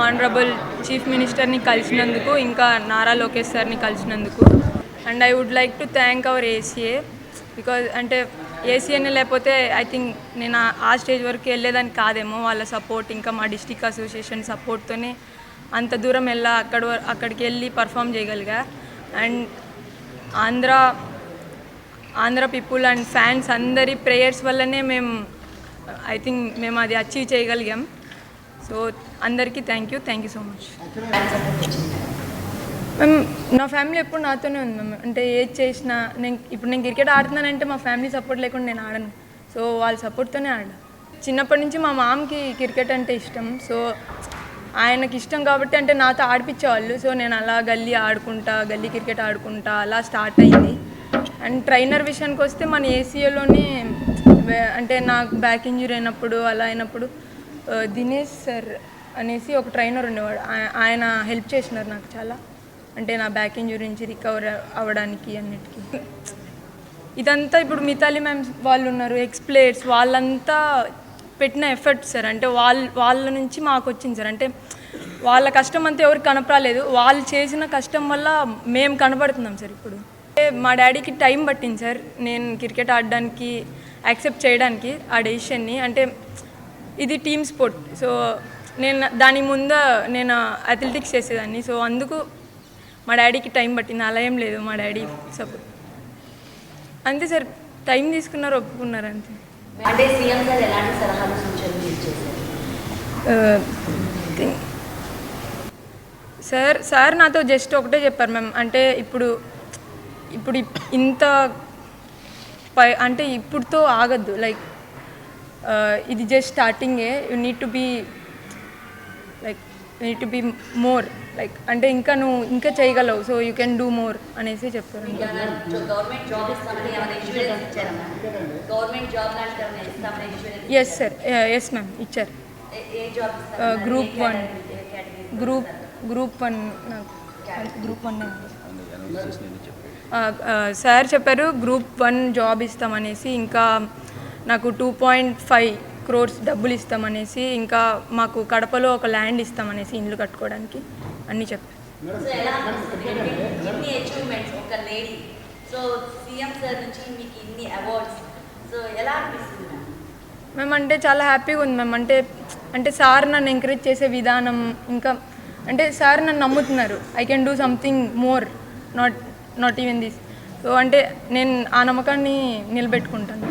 Honourable chief మినిస్టర్ని కలిసినందుకు ఇంకా నారా లోకేష్ సార్ని కలిసినందుకు. And I would like to thank our ACA because అంటే ఏసీఏనే లేకపోతే ఐ థింక్ నేను ఆ- స్టేజ్ వరకు వెళ్ళేదాన్ని కాదేమో వాళ్ళ సపోర్ట్ ఇంకా మా డిస్టిక్ అసోసియేషన్ సపోర్ట్తోనే అంత దూరం వెళ్ళా అక్కడ అక్కడికి వెళ్ళి perform చేయగలిగా. And Andhra Andhra people and fans అందరి ప్రేయర్స్ వల్లనే మేము ఐ థింక్ మేము అది అచీవ్ చేయగలిగాం. సో అందరికీ thank you thank you so much ma'am నా ఫ్యామిలీ ఎప్పుడు నాతోనే ఉంది మ్యామ్ అంటే ఏది చేసినా నేను ఇప్పుడు నేను క్రికెట్ ఆడుతున్నానంటే మా ఫ్యామిలీ సపోర్ట్ లేకుండా నేను ఆడను. సో వాళ్ళ సపోర్ట్తోనే ఆడా చిన్నప్పటి నుంచి మా మామకి క్రికెట్ అంటే ఇష్టం. సో ఆయనకి ఇష్టం కాబట్టి అంటే నాతో ఆడిపించేవాళ్ళు సో నేను అలా గల్లీ ఆడుకుంటా గల్లీ క్రికెట్ ఆడుకుంటా అలా స్టార్ట్ అయింది. అండ్ ట్రైనర్ విషయానికి వస్తే మన ఏసీఏలోనే అంటే నాకు బ్యాక్ ఇంజురీ అయినప్పుడు అలా అయినప్పుడు దినేష్ సార్ అనేసి ఒక ట్రైనర్ ఉండేవాడు. ఆయన హెల్ప్ చేసినారు నాకు చాలా. అంటే నా బ్యాక్ ఇంజురీ నుంచి రికవర్ అవ్వడానికి అన్నిటికీ. ఇదంతా ఇప్పుడు మితాలి మ్యామ్ వాళ్ళు ఉన్నారు ఎక్స్ ప్లేయర్స్ వాళ్ళంతా పెట్టిన ఎఫర్ట్ సార్. అంటే వాళ్ళ వాళ్ళ నుంచి మాకు వచ్చింది సార్. అంటే వాళ్ళ కష్టం అంతా ఎవరికి కనపరాలేదు వాళ్ళు చేసిన కష్టం వల్ల మేము కనపడుతున్నాం సార్ ఇప్పుడు. అంటే మా డాడీకి టైం పట్టింది సార్. నేను క్రికెట్ ఆడడానికి యాక్సెప్ట్ చేయడానికి ఆ డెసిషన్ని. అంటే ఇది టీమ్ స్పోర్ట్. సో నేను దాని ముందు నేను అథ్లెటిక్స్ చేసేదాన్ని. సో అందుకు మా డాడీకి టైం పట్టింది. అలా ఏం లేదు మా డాడీ సపోర్ట్. అంతే సార్ టైం తీసుకున్నారు ఒప్పుకున్నారు అంతే. అంటే సీఎం గారు ఎలాంటి సలహాలు సూచనలు ఇచ్చేసారు సార్ సార్ నాతో జస్ట్ ఒకటే చెప్పారు మ్యామ్. అంటే ఇప్పుడు ఇప్పుడు ఇప్- ఇంత పై అంటే ఇప్పుడుతో ఆగద్దు. లైక్ ఇది జస్ట్ స్టార్టింగే you need to be like need to be more like అంటే ఇంకా నువ్వు ఇంకా చేయగలవు. So you can do more అనేసి insurance yes sir yes ma'am ఇచ్చారు. A category group group one group one sir చెప్పారు గ్రూప్ వన్ జాబ్ ఇస్తామనేసి ఇంకా నాకు టూ పాయింట్ ఫైవ్ క్రోర్స్ డబ్బులు ఇస్తామనేసి ఇంకా మాకు కడపలో ఒక ల్యాండ్ ఇస్తామనేసి ఇల్లు కట్టుకోవడానికి అన్నీ చెప్పారు? మేము అంటే చాలా హ్యాపీగా ఉంది మ్యామ్. అంటే అంటే సార్ నన్ను ఎంకరేజ్ చేసే విధానం ఇంకా అంటే సార్ నన్ను నమ్ముతున్నారు. I can do something more not not even this so అంటే నేను ఆ నమ్మకాన్ని నిలబెట్టుకుంటాను.